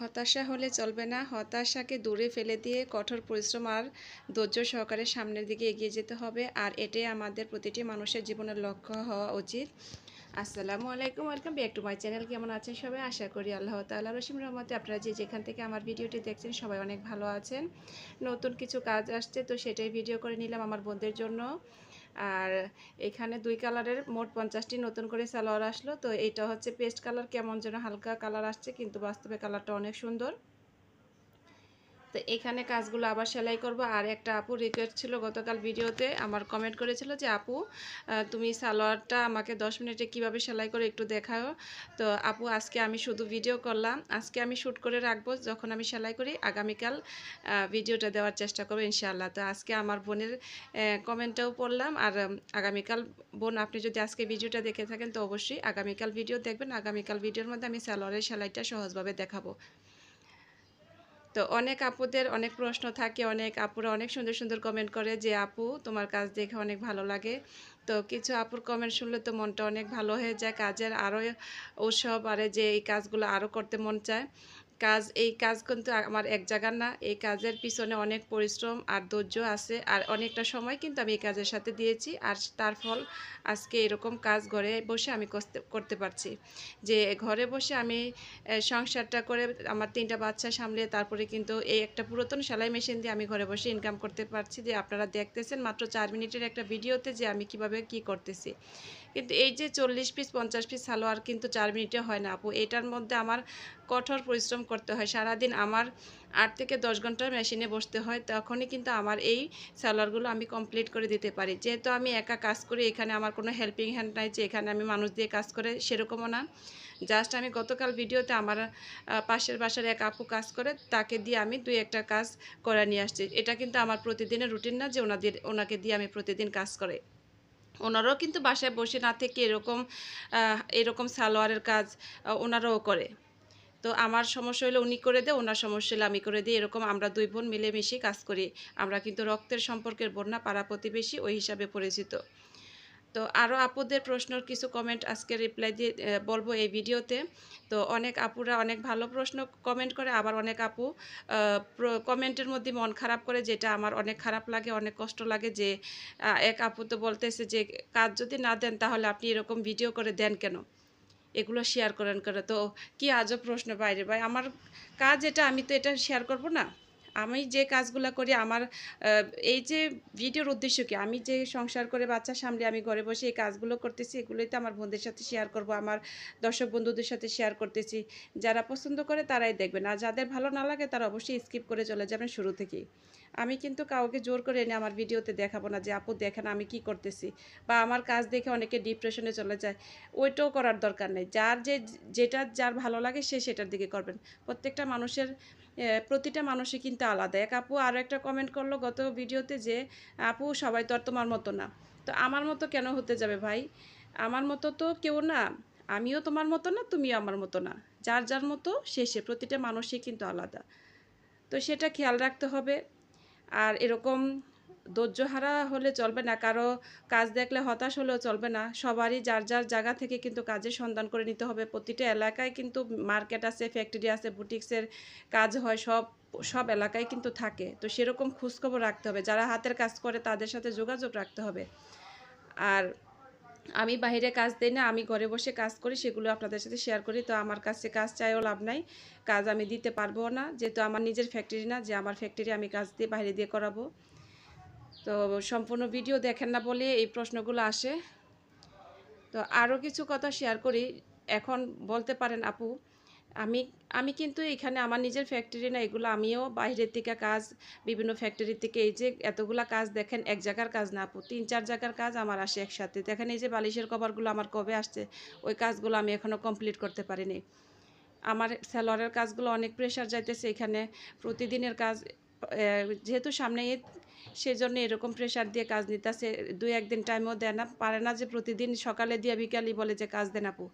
হতাশা হলে চলবে না। হতাশাকে দূরে ফেলে দিয়ে কঠোর পরিশ্রম আর ধৈর্য সহকারে সামনের দিকে এগিয়ে যেতে হবে। আর এটাই আমাদের প্রতিটি মানুষের জীবনের লক্ষ্য হওয়া উচিত। আসসালামু আলাইকুম, welcome back to my channel. কেমন আছেন সবাই? আশা করি আল্লাহ তাআলা রসিম রহমতে আপনারা যে যেখান থেকে আমার ভিডিওটি দেখছেন সবাই অনেক ভালো আছেন। নতুন কিছু কাজ আসছে, তো সেটাই ভিডিও করে নিলাম আমার বোনদের জন্য। আর এখানে দুই কালারের মোট পঞ্চাশটি নতুন করে সালোয়ার আসলো। তো এটা হচ্ছে পেস্ট কালার, কেমন যেন হালকা কালার আসছে, কিন্তু বাস্তবে কালারটা অনেক সুন্দর। তো এখানে কাজগুলো আবার সেলাই করব। আর একটা আপু রিকোয়েস্ট ছিল গতকাল ভিডিওতে, আমার কমেন্ট করেছিল যে, আপু তুমি সালোয়ারটা আমাকে দশ মিনিটে কীভাবে সেলাই করে একটু দেখাও। তো আপু, আজকে আমি শুধু ভিডিও করলাম। আজকে আমি শ্যুট করে রাখব, যখন আমি সেলাই করি, আগামীকাল ভিডিওটা দেওয়ার চেষ্টা করব ইনশাআল্লাহ। তো আজকে আমার বোনের কমেন্টটাও পড়লাম। আর আগামীকাল বোন, আপনি যদি আজকে ভিডিওটা দেখে থাকেন, তো অবশ্যই আগামীকাল ভিডিও দেখবেন। আগামীকাল ভিডিওর মধ্যে আমি সালোয়ারের সেলাইটা সহজভাবে দেখাবো। তো অনেক আপুদের অনেক প্রশ্ন থাকে, অনেক আপুরা অনেক সুন্দর সুন্দর কমেন্ট করে যে, আপু, তোমার কাজ দেখে অনেক ভালো লাগে। তো কিছু আপুর কমেন্ট শুনলে তো মনটা অনেক ভালো হয়ে যায়। কাজের আরও উৎসব আরে যে এই কাজগুলো আরও করতে মন চায়। কাজ, এই কাজ কিন্তু আমার এক জায়গার না। এই কাজের পিছনে অনেক পরিশ্রম আর ধৈর্য আছে আর অনেকটা সময় কিন্তু আমি এই কাজের সাথে দিয়েছি আর তার ফল আজকে এরকম কাজ ঘরে বসে আমি করতে পারছি। যে ঘরে বসে আমি সংসারটা করে আমার তিনটা বাচ্চা সামলে তারপরে কিন্তু এই একটা পুরাতন সেলাই মেশিন দিয়ে আমি ঘরে বসে ইনকাম করতে পারছি। যে আপনারা দেখতেছেন মাত্র চার মিনিটের একটা ভিডিওতে যে আমি কীভাবে কি করতেছি। কিন্তু এই যে চল্লিশ পিস, পঞ্চাশ পিস সালোয়ার কিন্তু চার মিনিটে হয় না আপু। এটার মধ্যে আমার কঠোর পরিশ্রম করতে হয়। সারাদিন আমার আট থেকে দশ ঘণ্টা মেশিনে বসতে হয়, তখনই কিন্তু আমার এই সালোয়ারগুলো আমি কমপ্লিট করে দিতে পারি। যেহেতু আমি একা কাজ করি, এখানে আমার কোনো হেল্পিং হ্যান্ড নাই যে এখানে আমি মানুষ দিয়ে কাজ করে, সেরকমও না। জাস্ট আমি গতকাল ভিডিওতে আমার পাশের বাসার এক আপু কাজ করে, তাকে দিয়ে আমি দুই একটা কাজ করে নিয়ে আসছি। এটা কিন্তু আমার প্রতিদিনের রুটিন না যে ওনাদের, ওনাকে দিয়ে আমি প্রতিদিন কাজ করে ওনারাও কিন্তু বাসায় বসে না থেকে এরকম এরকম সালোয়ারের কাজ ওনারাও করে। তো আমার সমস্যা হলে উনি করে দেয়, ওনার সমস্যা হলে আমি করে দিই, এরকম আমরা দুই বোন মিলেমিশে কাজ করি। আমরা কিন্তু রক্তের সম্পর্কের বোন না পাড়া প্রতিবেশী ওই হিসাবে পরিচিত। তো আরও আপুদের প্রশ্নর কিছু কমেন্ট আজকে রিপ্লাই দিয়ে বলব এই ভিডিওতে। তো অনেক আপুরা অনেক ভালো প্রশ্ন কমেন্ট করে, আবার অনেক আপু কমেন্টের মধ্যে মন খারাপ করে, যেটা আমার অনেক খারাপ লাগে, অনেক কষ্ট লাগে যে এক আপু তো বলতেছে যে, কাজ যদি না দেন তাহলে আপনি এরকম ভিডিও করে দেন কেন? এগুলো শেয়ার করেন করে। তো কি আজও প্রশ্ন বাইরে? ভাই, আমার কাজ এটা, আমি তো এটা শেয়ার করব না? আমি যে কাজগুলো করি, আমার এই যে ভিডিওর উদ্দেশ্য কি? আমি যে সংসার করে বাচ্চা সামলে আমি ঘরে বসে এই কাজগুলো করতেছি, এগুলোই তো আমার বন্ধুদের সাথে শেয়ার করব, আমার দর্শক বন্ধুদের সাথে শেয়ার করতেছি। যারা পছন্দ করে তারাই দেখবেন, আর যাদের ভালো না লাগে তারা অবশ্যই স্কিপ করে চলে যাবেন শুরু থেকেই। আমি কিন্তু কাউকে জোর করে এনে আমার ভিডিওতে দেখাবো না যে, আপু দেখেন আমি কি করতেছি? বা আমার কাজ দেখে অনেকে ডিপ্রেশনে চলে যায়। ওইটাও করার দরকার নেই। যার যে, যেটা, যার ভালো লাগে সে সেটার দিকে করবেন। প্রত্যেকটা মানুষের প্রতিটা মানুষই কিন্তু আলাদা। এক আপু আরও একটা কমেন্ট করল গত ভিডিওতে যে, আপু, সবাই তো আর তোমার মতো না। তো আমার মতো কেন হতে যাবে ভাই? আমার মতো তো কেউ না। আমিও তোমার মতো না, তুমিও আমার মতো না। যার যার মতো শেষে প্রতিটা মানুষই কিন্তু আলাদা। তো সেটা খেয়াল রাখতে হবে। আর এরকম ধৈর্যহারা হলে চলবে না, কারও কাজ দেখলে হতাশ হলেও চলবে না। সবারই যার যার জায়গা থেকে কিন্তু কাজের সন্ধান করে নিতে হবে। প্রতিটা এলাকায় কিন্তু মার্কেট আছে, ফ্যাক্টরি আছে, বুটিক্সের কাজ হয়, সব সব এলাকায় কিন্তু থাকে। তো সেরকম খোঁজখবর রাখতে হবে। যারা হাতের কাজ করে তাদের সাথে যোগাযোগ রাখতে হবে। আর আমি বাইরে কাজ দিই না, আমি ঘরে বসে কাজ করি, সেগুলো আপনাদের সাথে শেয়ার করি। তো আমার কাছে কাজ চাইও লাভ নাই, কাজ আমি দিতে পারব না। যেহেতু আমার নিজের ফ্যাক্টরি না, যে আমার ফ্যাক্টরি আমি কাজ দিয়ে, বাইরে দিয়ে করাবো। তো সম্পূর্ণ ভিডিও দেখেন না বলে এই প্রশ্নগুলো আসে। তো আরও কিছু কথা শেয়ার করি। এখন বলতে পারেন আপু, আমি আমি কিন্তু এখানে আমার নিজের ফ্যাক্টরি না, এগুলো আমিও বাইরের থেকে কাজ, বিভিন্ন ফ্যাক্টরি থেকে এই যে এতগুলা কাজ দেখেন, এক জায়গার কাজ না আপু, তিন চার জায়গার কাজ আমার আসে একসাথে। দেখেন এই যে বালিশের কভারগুলো আমার কবে আসছে, ওই কাজগুলো আমি এখনও কমপ্লিট করতে পারিনি। আমার স্যালোয়ারের কাজগুলো অনেক প্রেশার যাইতেছে এখানে, প্রতিদিনের কাজ যেহেতু সামনে ঈদ সেজন্য এরকম প্রেশার দিয়ে কাজ নিতেছে। দুই একদিন টাইমও দেয় না। পারে না যে প্রতিদিন সকালে দিয়ে বিকালই বলে যে কাজ দেন আপু।